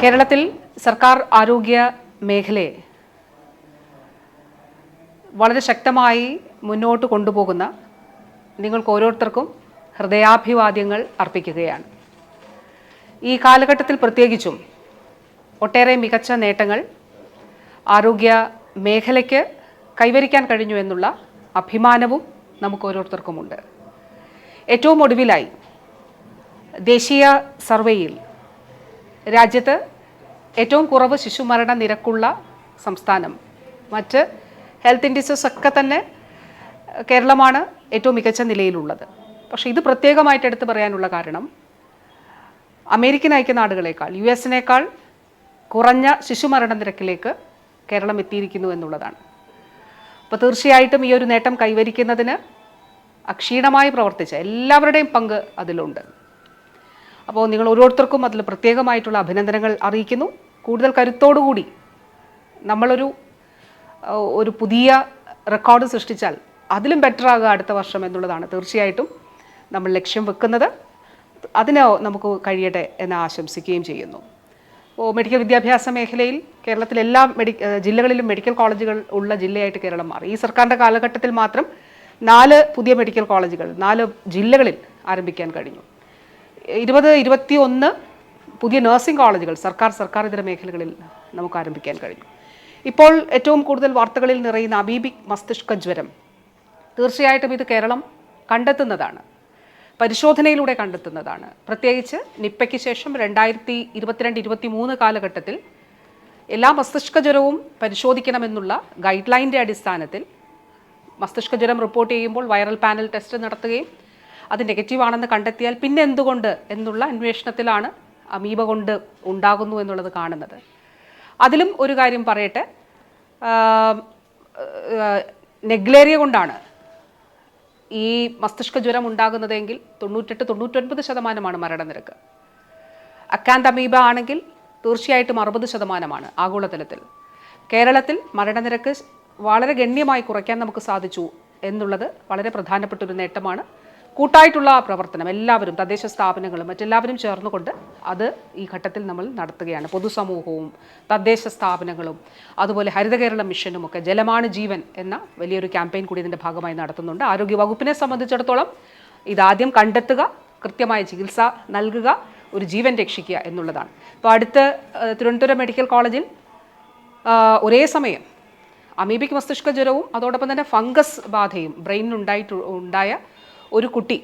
കേരളത്തിൽ സർക്കാർ ആരോഗ്യ മേഖലയെ വളരെ ശക്തമായി മുന്നോട്ട് കൊണ്ടുപോകുന്ന നിങ്ങൾക്ക് ഓരോരുത്തർക്കും ഹൃദയാഭിവാദ്യങ്ങൾ അർപ്പിക്കുകയാണ്. ഈ കാലഘട്ടത്തിൽ പ്രത്യേകിച്ചും ഒട്ടേറെ മികച്ച നേട്ടങ്ങൾ ആരോഗ്യ മേഖലയ്ക്ക് കൈവരിക്കാൻ കഴിഞ്ഞു എന്നുള്ള അഭിമാനവും നമുക്ക് ഓരോരുത്തർക്കുമുണ്ട്. ഏറ്റവും ഒടുവിലായി ദേശീയ സർവേയിൽ രാജ്യത്ത് ഏറ്റവും കുറവ് ശിശുമരണ നിരക്കുള്ള സംസ്ഥാനം. മറ്റ് ഹെൽത്ത് ഇൻഡിസസ് ഒക്കെ തന്നെ കേരളമാണ് ഏറ്റവും മികച്ച നിലയിലുള്ളത്. പക്ഷേ ഇത് പ്രത്യേകമായിട്ട് എടുത്തു പറയാനുള്ള കാരണം അമേരിക്കൻ ഐക്യനാടുകളേക്കാൾ യു എസിനേക്കാൾ കുറഞ്ഞ ശിശുമരണ നിരക്കിലേക്ക് കേരളം എത്തിയിരിക്കുന്നു എന്നുള്ളതാണ്. അപ്പോൾ തീർച്ചയായിട്ടും ഈ ഒരു നേട്ടം കൈവരിക്കുന്നതിന് അക്ഷീണമായി പ്രവർത്തിച്ച എല്ലാവരുടെയും പങ്ക് അതിലുണ്ട്. അപ്പോൾ നിങ്ങൾ ഓരോരുത്തർക്കും അതിൽ പ്രത്യേകമായിട്ടുള്ള അഭിനന്ദനങ്ങൾ അറിയിക്കുന്നു. കൂടുതൽ കരുത്തോടുകൂടി നമ്മളൊരു ഒരു പുതിയ റെക്കോർഡ് സൃഷ്ടിച്ചാൽ അതിലും ബെറ്റർ ആകുക അടുത്ത വർഷം എന്നുള്ളതാണ് തീർച്ചയായിട്ടും നമ്മൾ ലക്ഷ്യം വെക്കുന്നത്. അതിന് നമുക്ക് കഴിയട്ടെ എന്ന് ആശംസിക്കുകയും ചെയ്യുന്നു. ഓ മെഡിക്കൽ വിദ്യാഭ്യാസ മേഖലയിൽ കേരളത്തിലെ എല്ലാ മെഡി ജില്ലകളിലും മെഡിക്കൽ കോളേജുകൾ ഉള്ള ജില്ലയായിട്ട് കേരളം മാറി. ഈ സർക്കാരിന്റെ കാലഘട്ടത്തിൽ മാത്രം നാല് പുതിയ മെഡിക്കൽ കോളേജുകൾ നാല് ജില്ലകളിൽ ആരംഭിക്കാൻ കഴിഞ്ഞു. ഇരുപത് ഇരുപത്തി ഒന്ന് പുതിയ നഴ്സിംഗ് കോളേജുകൾ സർക്കാർ സർക്കാർ ഇതര മേഖലകളിൽ നമുക്ക് ആരംഭിക്കാൻ കഴിഞ്ഞു ഇപ്പോൾ ഏറ്റവും കൂടുതൽ വാർത്തകളിൽ നിറയുന്ന അബീബിക് മസ്തിഷ്ക ജ്വരം. തീർച്ചയായിട്ടും ഇത് കേരളം കണ്ടെത്തുന്നതാണ്. പരിശോധനയിലൂടെ കണ്ടെത്തുന്നതാണ്. പ്രത്യേകിച്ച് നിപ്പയ്ക്ക് ശേഷം രണ്ടായിരത്തി ഇരുപത്തിരണ്ട് ഇരുപത്തി മൂന്ന് കാലഘട്ടത്തിൽ എല്ലാ മസ്തിഷ്ക ജ്വരവും പരിശോധിക്കണമെന്നുള്ള ഗൈഡ് ലൈന്റെ അടിസ്ഥാനത്തിൽ മസ്തിഷ്ക ജ്വരം റിപ്പോർട്ട് ചെയ്യുമ്പോൾ വൈറൽ പാനൽ ടെസ്റ്റ് നടത്തുകയും അത് നെഗറ്റീവാണെന്ന് കണ്ടെത്തിയാൽ പിന്നെ എന്തുകൊണ്ട് എന്നുള്ള അന്വേഷണത്തിലാണ് അമീബ കൊണ്ട് ഉണ്ടാകുന്നു എന്നുള്ളത് കാണുന്നത്. അതിലും ഒരു കാര്യം പറയട്ടെ. നെഗ്ലേറിയ കൊണ്ടാണ് ഈ മസ്തിഷ്ക ജ്വരം ഉണ്ടാകുന്നതെങ്കിൽ തൊണ്ണൂറ്റെട്ട് തൊണ്ണൂറ്റൊൻപത് ശതമാനമാണ് മരണനിരക്ക്. അക്കാന്ത് അമീബ ആണെങ്കിൽ തീർച്ചയായിട്ടും അറുപത് ശതമാനമാണ് ആഗോളതലത്തിൽ. കേരളത്തിൽ മരണനിരക്ക് വളരെ ഗണ്യമായി കുറയ്ക്കാൻ നമുക്ക് സാധിച്ചു എന്നുള്ളത് വളരെ പ്രധാനപ്പെട്ട ഒരു നേട്ടമാണ്. കൂട്ടായിട്ടുള്ള പ്രവർത്തനം. എല്ലാവരും തദ്ദേശ സ്ഥാപനങ്ങളും മറ്റെല്ലാവരും ചേർന്നുകൊണ്ട് അത് ഈ ഘട്ടത്തിൽ നമ്മൾ നടത്തുകയാണ്. പൊതുസമൂഹവും തദ്ദേശ സ്ഥാപനങ്ങളും അതുപോലെ ഹരിത കേരള മിഷനും ഒക്കെ ജലമാണ് ജീവൻ എന്ന വലിയൊരു ക്യാമ്പയിൻ കൂടി ഇതിന്റെ ഭാഗമായി നടത്തുന്നുണ്ട്. ആരോഗ്യ വകുപ്പിനെ സംബന്ധിച്ചിടത്തോളം ഇതാദ്യം കണ്ടെത്തുക കൃത്യമായ ചികിത്സ നൽകുക ഒരു ജീവൻ രക്ഷിക്കുക എന്നുള്ളതാണ്. ഇപ്പോൾ അടുത്ത് തിരുവനന്തപുരം മെഡിക്കൽ കോളേജിൽ ഒരേ സമയം അമീബിക് മസ്തിഷ്ക ജ്വരവും അതോടൊപ്പം തന്നെ ഫംഗസ് ബാധയും ബ്രെയിനിനുണ്ടായിട്ട് ഉണ്ടായ ഒരു കുട്ടി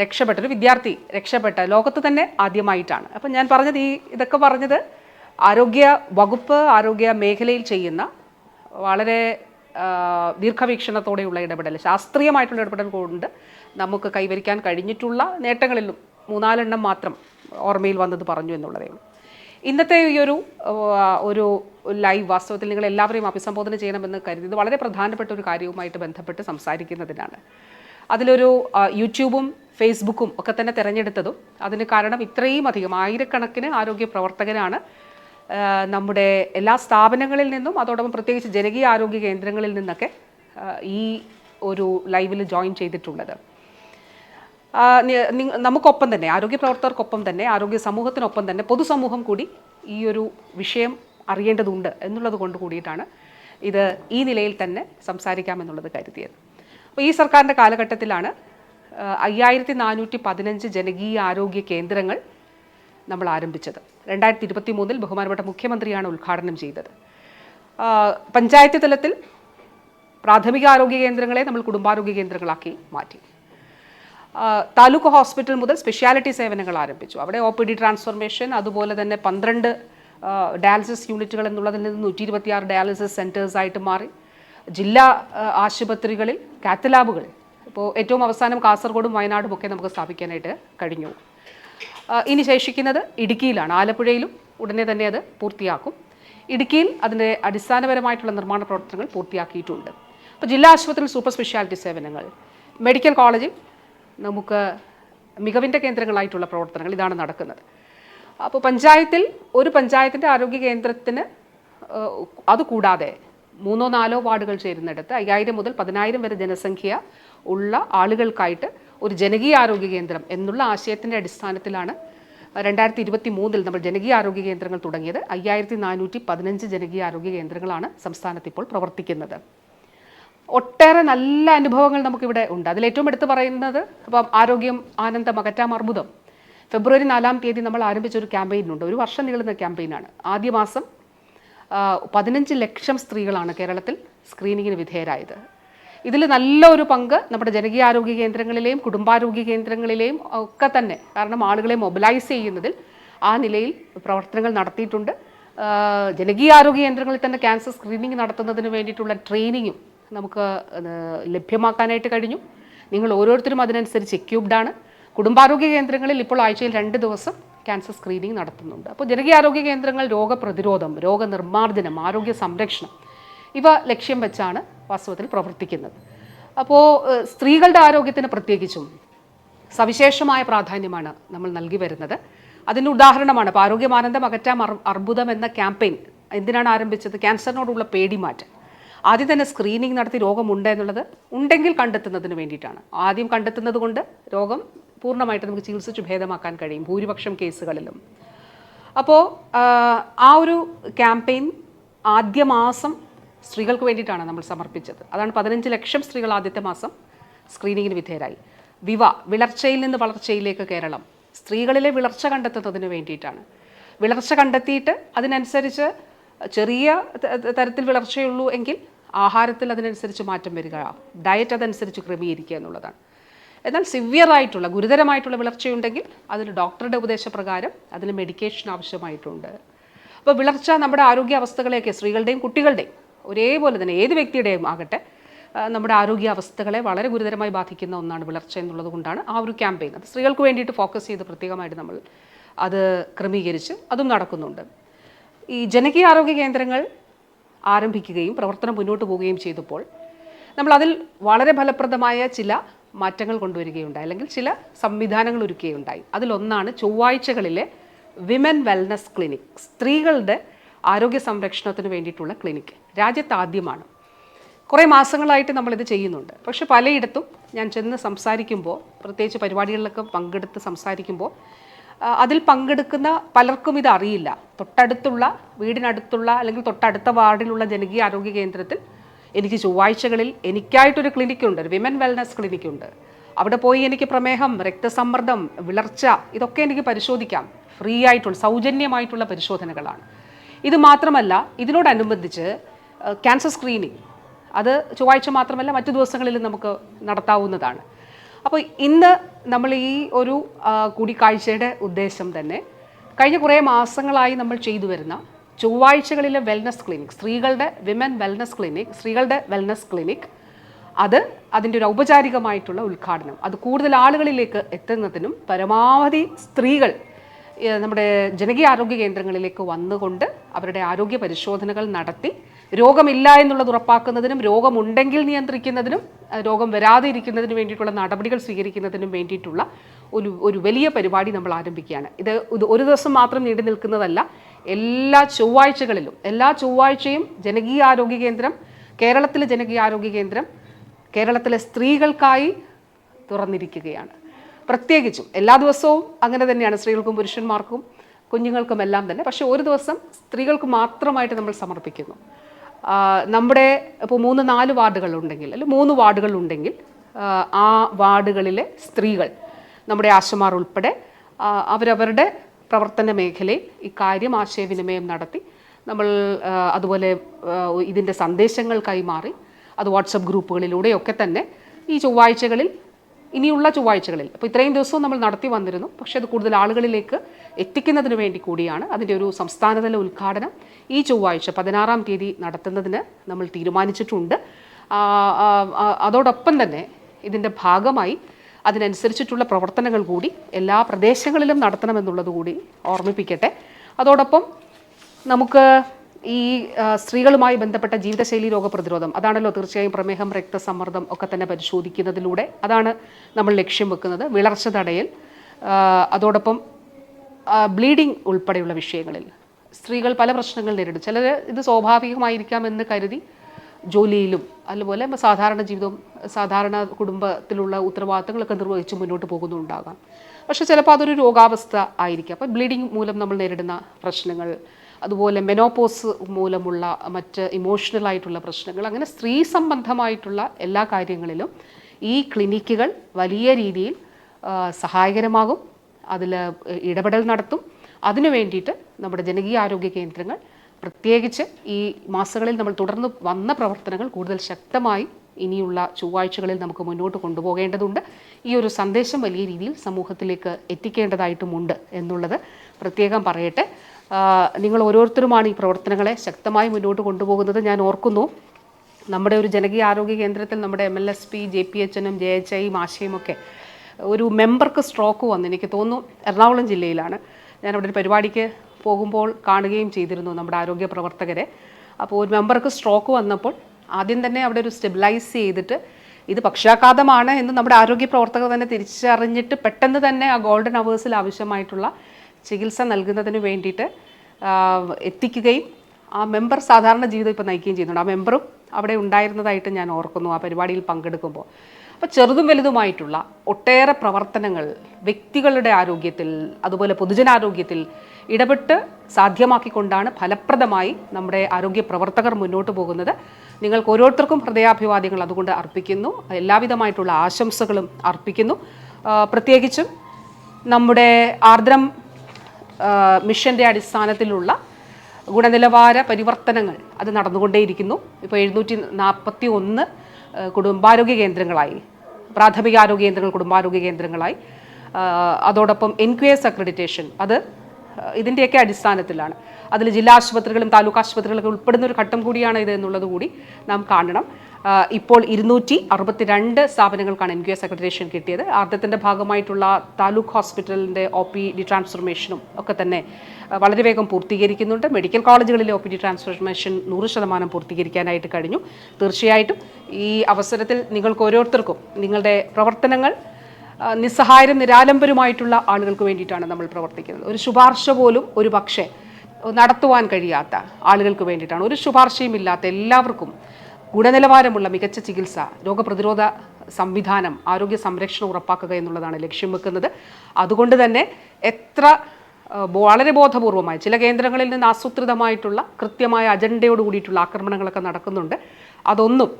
രക്ഷപ്പെട്ട ഒരു വിദ്യാർത്ഥി രക്ഷപ്പെട്ട ലോകത്ത് തന്നെ ആദ്യമായിട്ടാണ്. അപ്പം ഞാൻ പറഞ്ഞത് ഈ ഇതൊക്കെ പറഞ്ഞത് ആരോഗ്യ വകുപ്പ് ആരോഗ്യ മേഖലയിൽ ചെയ്യുന്ന വളരെ ദീർഘവീക്ഷണത്തോടെയുള്ള ഇടപെടൽ ശാസ്ത്രീയമായിട്ടുള്ള ഇടപെടൽ കൊണ്ട് നമുക്ക് കൈവരിക്കാൻ കഴിഞ്ഞിട്ടുള്ള നേട്ടങ്ങളിലും മൂന്നാലെണ്ണം മാത്രം ഓർമ്മയിൽ വന്നത് പറഞ്ഞു എന്നുള്ളതേ ഉള്ളൂ. ഇന്നത്തെ ഈ ഒരു ഒരു ലൈവ് വാസ്തവത്തിൽ നിങ്ങൾ എല്ലാവരെയും അഭിസംബോധന ചെയ്യണമെന്ന് കരുതിയത് വളരെ പ്രധാനപ്പെട്ട ഒരു കാര്യവുമായിട്ട് ബന്ധപ്പെട്ട് സംസാരിക്കുന്നതിനാണ്. അതിലൊരു യൂട്യൂബും ഫേസ്ബുക്കും ഒക്കെ തന്നെ തിരഞ്ഞെടുത്തതും. അതിന് കാരണം ഇത്രയും അധികം ആയിരക്കണക്കിന് ആരോഗ്യ പ്രവർത്തകരാണ് നമ്മുടെ എല്ലാ സ്ഥാപനങ്ങളിൽ നിന്നും അതോടൊപ്പം പ്രത്യേകിച്ച് ജനകീയ ആരോഗ്യ കേന്ദ്രങ്ങളിൽ നിന്നൊക്കെ ഈ ഒരു ലൈവിൽ ജോയിൻ ചെയ്തിട്ടുള്ളത്. നമുക്കൊപ്പം തന്നെ ആരോഗ്യ പ്രവർത്തകർക്കൊപ്പം തന്നെ ആരോഗ്യ സമൂഹത്തിനൊപ്പം തന്നെ പൊതുസമൂഹം കൂടി ഈ ഒരു വിഷയം അറിയേണ്ടതുണ്ട് എന്നുള്ളത് കൊണ്ട് കൂടിയിട്ടാണ് ഇത് ഈ നിലയിൽ തന്നെ സംസാരിക്കാമെന്നുള്ളത് കരുതിയത്. ഈ സർക്കാരിന്റെ കാലഘട്ടത്തിലാണ് അയ്യായിരത്തി നാനൂറ്റി പതിനഞ്ച് ജനകീയ ആരോഗ്യ കേന്ദ്രങ്ങൾ നമ്മൾ ആരംഭിച്ചത്. രണ്ടായിരത്തി ഇരുപത്തി മൂന്നിൽ ബഹുമാനപ്പെട്ട മുഖ്യമന്ത്രിയാണ് ഉദ്ഘാടനം ചെയ്തത്. പഞ്ചായത്ത് തലത്തിൽ പ്രാഥമിക ആരോഗ്യ കേന്ദ്രങ്ങളെ നമ്മൾ കുടുംബാരോഗ്യ കേന്ദ്രങ്ങളാക്കി മാറ്റി. താലൂക്ക് ഹോസ്പിറ്റൽ മുതൽ സ്പെഷ്യാലിറ്റി സേവനങ്ങൾ ആരംഭിച്ചു. അവിടെ ഒ പി ഡി ട്രാൻസ്ഫോർമേഷൻ അതുപോലെ തന്നെ പന്ത്രണ്ട് ഡയാലിസിസ് യൂണിറ്റുകൾ എന്നുള്ളതിൽ നിന്ന് നൂറ്റി ഇരുപത്തിയാറ് ഡയാലിസിസ് സെന്റേഴ്സായിട്ട് മാറി. ജില്ലാ ആശുപത്രികളിൽ കാത്ത് ലാബുകളിൽ. ഇപ്പോൾ ഏറ്റവും അവസാനം കാസർഗോഡും വയനാടും ഒക്കെ നമുക്ക് സ്ഥാപിക്കാനായിട്ട് കഴിഞ്ഞു. ഇനി ശേഷിക്കുന്നത് ഇടുക്കിയിലാണ്. ആലപ്പുഴയിലും ഉടനെ തന്നെ അത് പൂർത്തിയാക്കും. ഇടുക്കിയിൽ അതിന്റെ അടിസ്ഥാനപരമായിട്ടുള്ള നിർമ്മാണ പ്രവർത്തനങ്ങൾ പൂർത്തിയാക്കിയിട്ടുണ്ട്. അപ്പോൾ ജില്ലാ ആശുപത്രിയിൽ സൂപ്പർ സ്പെഷ്യാലിറ്റി സേവനങ്ങൾ. മെഡിക്കൽ കോളേജിൽ നമുക്ക് മികവിന്റെ കേന്ദ്രങ്ങളായിട്ടുള്ള പ്രവർത്തനങ്ങൾ ഇതാണ് നടക്കുന്നത്. അപ്പോൾ പഞ്ചായത്തിൽ ഒരു പഞ്ചായത്തിന്റെ ആരോഗ്യ കേന്ദ്രത്തിന് അതുകൂടാതെ മൂന്നോ നാലോ വാർഡുകൾ ചേരുന്നിടത്ത് അയ്യായിരം മുതൽ പതിനായിരം വരെ ജനസംഖ്യ ഉള്ള ആളുകൾക്കായിട്ട് ഒരു ജനകീയ ആരോഗ്യ കേന്ദ്രം എന്നുള്ള ആശയത്തിന്റെ അടിസ്ഥാനത്തിലാണ് രണ്ടായിരത്തി ഇരുപത്തി മൂന്നിൽ നമ്മൾ ജനകീയ ആരോഗ്യ കേന്ദ്രങ്ങൾ തുടങ്ങിയത്. അയ്യായിരത്തി നാനൂറ്റി പതിനഞ്ച് ജനകീയ ആരോഗ്യ കേന്ദ്രങ്ങളാണ് സംസ്ഥാനത്ത് ഇപ്പോൾ പ്രവർത്തിക്കുന്നത്. ഒട്ടേറെ നല്ല അനുഭവങ്ങൾ നമുക്കിവിടെ ഉണ്ട്. അതിലേറ്റവും എടുത്തു പറയുന്നത് ഇപ്പം ആരോഗ്യം ആനന്ദം അകറ്റാം അർബുദം. ഫെബ്രുവരി നാലാം തീയതി നമ്മൾ ആരംഭിച്ച ഒരു ക്യാമ്പയിനുണ്ട്. ഒരു വർഷം നീളുന്ന ക്യാമ്പയിനാണ്. ആദ്യ മാസം പതിനഞ്ച് ലക്ഷം സ്ത്രീകളാണ് കേരളത്തിൽ സ്ക്രീനിങ്ങിന് വിധേയരായത്. ഇതിൽ നല്ലൊരു പങ്ക് നമ്മുടെ ജനകീയ ആരോഗ്യ കേന്ദ്രങ്ങളിലെയും കുടുംബാരോഗ്യ കേന്ദ്രങ്ങളിലെയും ഒക്കെ തന്നെ കാരണം ആളുകളെ മൊബിലൈസ് ചെയ്യുന്നതിൽ ആ നിലയിൽ പ്രവർത്തനങ്ങൾ നടത്തിയിട്ടുണ്ട്. ജനകീയ ആരോഗ്യ കേന്ദ്രങ്ങളിൽ തന്നെ ക്യാൻസർ സ്ക്രീനിങ് നടത്തുന്നതിന് വേണ്ടിയിട്ടുള്ള ട്രെയിനിങ്ങും നമുക്ക് ലഭ്യമാക്കാനായിട്ട് കഴിഞ്ഞു. നിങ്ങൾ ഓരോരുത്തരും അതിനനുസരിച്ച് എക്യൂബ്ഡാണ് കുടുംബാരോഗ്യ കേന്ദ്രങ്ങളിൽ ഇപ്പോൾ ആഴ്ചയിൽ രണ്ട് ദിവസം ക്യാൻസർ സ്ക്രീനിങ് നടത്തുന്നുണ്ട്. അപ്പോൾ ജനകീയ ആരോഗ്യ കേന്ദ്രങ്ങൾ രോഗപ്രതിരോധം രോഗനിർമ്മാർജനം ആരോഗ്യ സംരക്ഷണം ഇവ ലക്ഷ്യം വെച്ചാണ് വാസ്തവത്തിൽ പ്രവർത്തിക്കുന്നത്. അപ്പോൾ സ്ത്രീകളുടെ ആരോഗ്യത്തിന് പ്രത്യേകിച്ചും സവിശേഷമായ പ്രാധാന്യമാണ് നമ്മൾ നൽകി വരുന്നത്. അതിന്റെ ഉദാഹരണമാണ് ഇപ്പോൾ ആരോഗ്യമാനന്ദം അകറ്റാം അർ- അർബുദം എന്ന ക്യാമ്പയിൻ എന്തിനാണ് ആരംഭിച്ചത്? ക്യാൻസറിനോടുള്ള പേടി മാറ്റം ആദ്യം തന്നെ സ്ക്രീനിങ് നടത്തി രോഗമുണ്ട് എന്നുള്ളത് ഉണ്ടെങ്കിൽ കണ്ടെത്തുന്നതിന് വേണ്ടിയിട്ടാണ്. ആദ്യം കണ്ടെത്തുന്നത് കൊണ്ട് രോഗം പൂർണമായിട്ട് നമുക്ക് ചികിത്സിച്ച് ഭേദമാക്കാൻ കഴിയും ഭൂരിപക്ഷം കേസുകളിലും. അപ്പോൾ ആ ഒരു ക്യാമ്പയിൻ ആദ്യ മാസം സ്ത്രീകൾക്ക് വേണ്ടിയിട്ടാണ് നമ്മൾ സമർപ്പിച്ചത്. അതാണ് പതിനഞ്ച് ലക്ഷം സ്ത്രീകൾ ആദ്യത്തെ മാസം സ്ക്രീനിങ്ങിന് വിധേയരായി. വിവ വിളർച്ചയിൽ നിന്ന് വളർച്ചയിലേക്ക് കേരളം. സ്ത്രീകളിലെ വിളർച്ച കണ്ടെത്തുന്നതിന് വേണ്ടിയിട്ടാണ്. വിളർച്ച കണ്ടെത്തിയിട്ട് അതിനനുസരിച്ച് ചെറിയ തരത്തിൽ വിളർച്ചയുള്ളൂ എങ്കിൽ ആഹാരത്തിൽ അതിനനുസരിച്ച് മാറ്റം വരിക. ഡയറ്റ് അതനുസരിച്ച് ക്രമീകരിക്കുക എന്നുള്ളതാണ്. എന്നാൽ സിവിയർ ആയിട്ടുള്ള ഗുരുതരമായിട്ടുള്ള വിളർച്ചയുണ്ടെങ്കിൽ അതിന് ഡോക്ടറുടെ ഉപദേശപ്രകാരം അതിന് മെഡിക്കേഷൻ ആവശ്യമായിട്ടുണ്ട്. അപ്പോൾ വിളർച്ച നമ്മുടെ ആരോഗ്യ അവസ്ഥകളെയൊക്കെ സ്ത്രീകളുടെയും കുട്ടികളുടെയും ഒരേപോലെ തന്നെ ഏത് വ്യക്തിയുടെയും ആകട്ടെ നമ്മുടെ ആരോഗ്യ അവസ്ഥകളെ വളരെ ഗുരുതരമായി ബാധിക്കുന്ന ഒന്നാണ് വിളർച്ച എന്നുള്ളത് കൊണ്ടാണ് ആ ഒരു ക്യാമ്പയിൻ അത് സ്ത്രീകൾക്ക് വേണ്ടിയിട്ട് ഫോക്കസ് ചെയ്ത് പ്രത്യേകമായിട്ട് നമ്മൾ അത് ക്രമീകരിച്ച് അതും നടക്കുന്നുണ്ട്. ഈ ജനകീയ ആരോഗ്യ കേന്ദ്രങ്ങൾ ആരംഭിക്കുകയും പ്രവർത്തനം മുന്നോട്ട് പോവുകയും ചെയ്തപ്പോൾ നമ്മൾ അതിൽ വളരെ ഫലപ്രദമായ ചില മാറ്റങ്ങൾ കൊണ്ടുവരികയുണ്ടായി. അല്ലെങ്കിൽ ചില സംവിധാനങ്ങൾ ഒരുക്കുകയുണ്ടായി അതിലൊന്നാണ് ചൊവ്വാഴ്ചകളിലെ വിമൻ വെൽനസ് ക്ലിനിക് സ്ത്രീകളുടെ ആരോഗ്യ സംരക്ഷണത്തിന് വേണ്ടിയിട്ടുള്ള ക്ലിനിക്ക് രാജ്യത്ത് ആദ്യമാണ്. കുറേ മാസങ്ങളായിട്ട് നമ്മളിത് ചെയ്യുന്നുണ്ട്. പക്ഷെ പലയിടത്തും ഞാൻ ചെന്ന് സംസാരിക്കുമ്പോൾ പ്രത്യേകിച്ച് പരിപാടികളിലൊക്കെ പങ്കെടുത്ത് സംസാരിക്കുമ്പോൾ അതിൽ പങ്കെടുക്കുന്ന പലർക്കും ഇത് അറിയില്ല. തൊട്ടടുത്തുള്ള വീടിനടുത്തുള്ള അല്ലെങ്കിൽ തൊട്ടടുത്ത വാർഡിലുള്ള ജനകീയ ആരോഗ്യ കേന്ദ്രത്തിൽ എനിക്ക് ചൊവ്വാഴ്ചകളിൽ എനിക്കായിട്ടൊരു ക്ലിനിക്കുണ്ട് ഒരു വിമൻ വെൽനസ് ക്ലിനിക്കുണ്ട് അവിടെ പോയി എനിക്ക് പ്രമേഹം രക്തസമ്മർദ്ദം വിളർച്ച ഇതൊക്കെ എനിക്ക് പരിശോധിക്കാം. ഫ്രീ ആയിട്ടുള്ള സൗജന്യമായിട്ടുള്ള പരിശോധനകളാണ്. ഇത് മാത്രമല്ല ഇതിനോടനുബന്ധിച്ച് ക്യാൻസർ സ്ക്രീനിങ് അത് ചൊവ്വാഴ്ച മാത്രമല്ല മറ്റു ദിവസങ്ങളിലും നമുക്ക് നടത്താവുന്നതാണ്. അപ്പോൾ ഇന്ന് നമ്മൾ ഈ ഒരു കൂടിക്കാഴ്ചയുടെ ഉദ്ദേശം തന്നെ കഴിഞ്ഞ കുറേ മാസങ്ങളായി നമ്മൾ ചെയ്തു വരുന്ന ചൊവ്വാഴ്ചകളിലെ വെൽനസ് ക്ലിനിക് സ്ത്രീകളുടെ വിമൻ വെൽനസ് ക്ലിനിക് സ്ത്രീകളുടെ വെൽനസ് ക്ലിനിക് അത് അതിന്റെ ഒരു ഔപചാരികമായിട്ടുള്ള ഉദ്ഘാടനം. അത് കൂടുതൽ ആളുകളിലേക്ക് എത്തുന്നതിനും പരമാവധി സ്ത്രീകൾ നമ്മുടെ ജനകീയ ആരോഗ്യ കേന്ദ്രങ്ങളിലേക്ക് വന്നുകൊണ്ട് അവരുടെ ആരോഗ്യ പരിശോധനകൾ നടത്തി രോഗമില്ല എന്നുള്ളത് ഉറപ്പാക്കുന്നതിനും രോഗമുണ്ടെങ്കിൽ നിയന്ത്രിക്കുന്നതിനും രോഗം വരാതെ ഇരിക്കുന്നതിന് വേണ്ടിയിട്ടുള്ള നടപടികൾ സ്വീകരിക്കുന്നതിനും വേണ്ടിയിട്ടുള്ള ഒരു ഒരു വലിയ പരിപാടി നമ്മൾ ആരംഭിക്കുകയാണ്. ഇത് ഇത് ഒരു ദിവസം മാത്രം നീണ്ടു നിൽക്കുന്നതല്ല എല്ലാ ചൊവ്വാഴ്ചകളിലും എല്ലാ ചൊവ്വാഴ്ചയും ജനകീയ ആരോഗ്യ കേന്ദ്രം കേരളത്തിലെ ജനകീയ ആരോഗ്യ കേന്ദ്രം കേരളത്തിലെ സ്ത്രീകൾക്കായി തുറന്നിരിക്കുകയാണ്. പ്രത്യേകിച്ചും എല്ലാ ദിവസവും അങ്ങനെ തന്നെയാണ് സ്ത്രീകൾക്കും പുരുഷന്മാർക്കും കുഞ്ഞുങ്ങൾക്കും എല്ലാം തന്നെ. പക്ഷേ ഒരു ദിവസം സ്ത്രീകൾക്ക് മാത്രമായിട്ട് നമ്മൾ സമർപ്പിക്കുന്നു. നമ്മുടെ ഇപ്പോൾ മൂന്ന് നാല് വാർഡുകളുണ്ടെങ്കിൽ അല്ലെങ്കിൽ മൂന്ന് വാർഡുകളുണ്ടെങ്കിൽ ആ വാർഡുകളിലെ സ്ത്രീകൾ നമ്മുടെ ആശമാർ ഉൾപ്പെടെ അവരവരുടെ പ്രവർത്തന മേഖലയിൽ ഇക്കാര്യം ആശയവിനിമയം നടത്തി. നമ്മൾ അതുപോലെ ഇതിന്റെ സന്ദേശങ്ങൾ കൈമാറി. അത് വാട്സപ്പ് ഗ്രൂപ്പുകളിലൂടെയൊക്കെ തന്നെ ഈ ചൊവ്വാഴ്ചകളിൽ ഇനിയുള്ള ചൊവ്വാഴ്ചകളിൽ അപ്പോൾ ഇത്രയും ദിവസവും നമ്മൾ നടത്തി വന്നിരുന്നു. പക്ഷേ അത് കൂടുതൽ ആളുകളിലേക്ക് എത്തിക്കുന്നതിന് വേണ്ടി കൂടിയാണ് അതിന്റെ ഒരു സംസ്ഥാനതല ഉദ്ഘാടനം ഈ ചൊവ്വാഴ്ച പതിനാറാം തീയതി നടത്തുന്നതിന് നമ്മൾ തീരുമാനിച്ചിട്ടുണ്ട്. അതോടൊപ്പം തന്നെ ഇതിന്റെ ഭാഗമായി അതിനനുസരിച്ചിട്ടുള്ള പ്രവർത്തനങ്ങൾ കൂടി എല്ലാ പ്രദേശങ്ങളിലും നടത്തണമെന്നുള്ളത് കൂടി ഓർമ്മിപ്പിക്കട്ടെ. അതോടൊപ്പം നമുക്ക് ഈ സ്ത്രീകളുമായി ബന്ധപ്പെട്ട ജീവിതശൈലി രോഗപ്രതിരോധം അതാണല്ലോ തീർച്ചയായും പ്രമേഹം രക്തസമ്മർദ്ദം ഒക്കെ തന്നെ പരിശോധിക്കുന്നതിലൂടെ അതാണ് നമ്മൾ ലക്ഷ്യം വെക്കുന്നത്. വിളർച്ച തടയൽ അതോടൊപ്പം ബ്ലീഡിംഗ് ഉൾപ്പെടെയുള്ള വിഷയങ്ങളിൽ സ്ത്രീകൾ പല പ്രശ്നങ്ങൾ നേരിടും. ചിലർ ഇത് സ്വാഭാവികമായിരിക്കാമെന്ന് കരുതി ജോലിയിലും അതുപോലെ സാധാരണ ജീവിതവും സാധാരണ കുടുംബത്തിലുള്ള ഉത്തരവാദിത്തങ്ങളൊക്കെ നിർവഹിച്ച് മുന്നോട്ട് പോകുന്നുണ്ടാകാം. പക്ഷേ ചിലപ്പോൾ അതൊരു രോഗാവസ്ഥ ആയിരിക്കും. അപ്പോൾ ബ്ലീഡിങ് മൂലം നമ്മൾ നേരിടുന്ന പ്രശ്നങ്ങൾ അതുപോലെ മെനോപോസ് മൂലമുള്ള മറ്റ് ഇമോഷണൽ ആയിട്ടുള്ള പ്രശ്നങ്ങൾ അങ്ങനെ സ്ത്രീ സംബന്ധമായിട്ടുള്ള എല്ലാ കാര്യങ്ങളിലും ഈ ക്ലിനിക്കുകൾ വലിയ രീതിയിൽ സഹായകരമാകും. അതിൽ ഇടപെടൽ നടത്തും. അതിനു വേണ്ടിയിട്ട് നമ്മുടെ ജനകീയ ആരോഗ്യ കേന്ദ്രങ്ങൾ പ്രത്യേകിച്ച് ഈ മാസങ്ങളിൽ നമ്മൾ തുടർന്ന് വന്ന പ്രവർത്തനങ്ങൾ കൂടുതൽ ശക്തമായി ഇനിയുള്ള ചൊവ്വാഴ്ചകളിൽ നമുക്ക് മുന്നോട്ട് കൊണ്ടുപോകേണ്ടതുണ്ട്. ഈ ഒരു സന്ദേശം വലിയ രീതിയിൽ സമൂഹത്തിലേക്ക് എത്തിക്കേണ്ടതായിട്ടുമുണ്ട് എന്നുള്ളത് പ്രത്യേകം പറയട്ടെ. നിങ്ങൾ ഓരോരുത്തരുമാണ് ഈ പ്രവർത്തനങ്ങളെ ശക്തമായി മുന്നോട്ട് കൊണ്ടുപോകുന്നത്. ഞാൻ ഓർക്കുന്നു നമ്മുടെ ഒരു ജനകീയ ആരോഗ്യ കേന്ദ്രത്തിൽ നമ്മുടെ M L S P J P H എനും J H ഐയും ആശയും ഒക്കെ ഒരു മെമ്പർക്ക് സ്ട്രോക്ക് വന്നു എനിക്ക് തോന്നുന്നു എറണാകുളം ജില്ലയിലാണ്. ഞാൻ അവിടെ ഒരു പരിപാടിക്ക് പോകുമ്പോൾ കാണുകയും ചെയ്തിരുന്നു നമ്മുടെ ആരോഗ്യ പ്രവർത്തകരെ. അപ്പോൾ ഒരു മെമ്പർക്ക് സ്ട്രോക്ക് വന്നപ്പോൾ ആദ്യം തന്നെ അവിടെ ഒരു സ്റ്റെബിലൈസ് ചെയ്തിട്ട് ഇത് പക്ഷാഘാതമാണ് എന്ന് നമ്മുടെ ആരോഗ്യ പ്രവർത്തകർ തന്നെ തിരിച്ചറിഞ്ഞിട്ട് പെട്ടെന്ന് തന്നെ ആ ഗോൾഡൻ അവേഴ്സിൽ ആവശ്യമായിട്ടുള്ള ചികിത്സ നൽകുന്നതിന് വേണ്ടിയിട്ട് എത്തിക്കുകയും ആ മെമ്പർ സാധാരണ ജീവിതം ഇപ്പോൾ നയിക്കുകയും ചെയ്യുന്നുണ്ട്. ആ മെമ്പറും അവിടെ ഉണ്ടായിരുന്നതായിട്ട് ഞാൻ ഓർക്കുന്നു ആ പരിപാടിയിൽ പങ്കെടുക്കുമ്പോൾ. അപ്പോൾ ചെറുതും വലുതുമായിട്ടുള്ള ഒട്ടേറെ പ്രവർത്തനങ്ങൾ വ്യക്തികളുടെ ആരോഗ്യത്തിൽ അതുപോലെ പൊതുജനാരോഗ്യത്തിൽ ഇടപെട്ട് സാധ്യമാക്കിക്കൊണ്ടാണ് ഫലപ്രദമായി നമ്മുടെ ആരോഗ്യ പ്രവർത്തകർ മുന്നോട്ട് പോകുന്നത്. നിങ്ങൾക്ക് ഓരോരുത്തർക്കും ഹൃദയാഭിവാദ്യങ്ങൾ അതുകൊണ്ട് അർപ്പിക്കുന്നു. എല്ലാവിധമായിട്ടുള്ള ആശംസകളും അർപ്പിക്കുന്നു. പ്രത്യേകിച്ചും നമ്മുടെ ആർദ്രം മിഷന്റെ അടിസ്ഥാനത്തിലുള്ള ഗുണനിലവാര പരിവർത്തനങ്ങൾ അത് നടന്നുകൊണ്ടേയിരിക്കുന്നു. ഇപ്പോൾ എഴുന്നൂറ്റി നാൽപ്പത്തി ഒന്ന് കുടുംബാരോഗ്യ കേന്ദ്രങ്ങളായി പ്രാഥമിക ആരോഗ്യ കേന്ദ്രങ്ങൾ കുടുംബാരോഗ്യ കേന്ദ്രങ്ങളായി അതോടൊപ്പം എൻക്വയേഴ്സ് അക്രഡിറ്റേഷൻ അത് ഇതിന്റെയൊക്കെ അടിസ്ഥാനത്തിലാണ്. അതിൽ ജില്ലാ ആശുപത്രികളും താലൂക്ക് ആശുപത്രികളൊക്കെ ഉൾപ്പെടുന്ന ഒരു ഘട്ടം കൂടിയാണ് ഇത് എന്നുള്ളത് കൂടി നാം കാണണം. ഇപ്പോൾ ഇരുന്നൂറ്റി അറുപത്തിരണ്ട് സ്ഥാപനങ്ങൾക്കാണ് എൻ ക്യു എസ് കിട്ടിയത്. ആദ്യത്തിന്റെ ഭാഗമായിട്ടുള്ള താലൂക്ക് ഹോസ്പിറ്റലിന്റെ ഒ പി ഡി ട്രാൻസ്ഫോർമേഷനും ഒക്കെ തന്നെ വളരെ വേഗം പൂർത്തീകരിക്കുന്നുണ്ട്. മെഡിക്കൽ കോളേജുകളിലെ ഒ പി ഡി ട്രാൻസ്ഫോർമേഷൻ നൂറ് ശതമാനം പൂർത്തീകരിക്കാനായിട്ട് കഴിഞ്ഞു. തീർച്ചയായിട്ടും ഈ അവസരത്തിൽ നിങ്ങൾക്ക് ഓരോരുത്തർക്കും നിങ്ങളുടെ പ്രവർത്തനങ്ങൾ നിസ്സഹായരും നിരാലംബരുമായിട്ടുള്ള ആളുകൾക്ക് വേണ്ടിയിട്ടാണ് നമ്മൾ പ്രവർത്തിക്കുന്നത്. ഒരു ശുപാർശ പോലും ഒരു പക്ഷേ നടത്തുവാൻ കഴിയാത്ത ആളുകൾക്ക് വേണ്ടിയിട്ടാണ്. ഒരു ശുപാർശയും ഇല്ലാത്ത എല്ലാവർക്കും ഗുണനിലവാരമുള്ള മികച്ച ചികിത്സ രോഗപ്രതിരോധ സംവിധാനം ആരോഗ്യ സംരക്ഷണം ഉറപ്പാക്കുക എന്നുള്ളതാണ് ലക്ഷ്യം വെക്കുന്നത്. അതുകൊണ്ട് തന്നെ എത്ര വളരെ ബോധപൂർവമായി ചില കേന്ദ്രങ്ങളിൽ നിന്ന് ആസൂത്രിതമായിട്ടുള്ള കൃത്യമായ അജണ്ടയോട് കൂടിയിട്ടുള്ള ആക്രമണങ്ങളൊക്കെ നടക്കുന്നുണ്ട്. അതൊന്നും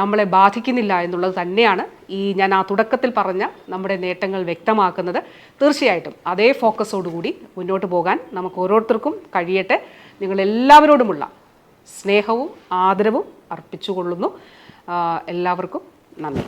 നമ്മളെ ബാധിക്കുന്നില്ല എന്നുള്ളത് തന്നെയാണ് ഈ ഞാൻ ആ തുടക്കത്തിൽ പറഞ്ഞ നമ്മുടെ നേട്ടങ്ങൾ വ്യക്തമാക്കുന്നത്. തീർച്ചയായിട്ടും അതേ ഫോക്കസോടുകൂടി മുന്നോട്ട് പോകാൻ നമുക്ക് ഓരോരുത്തർക്കും കഴിയട്ടെ. നിങ്ങളെല്ലാവരോടുമുള്ള സ്നേഹവും ആദരവും അർപ്പിച്ചുകൊള്ളുന്നു. എല്ലാവർക്കും നന്ദി.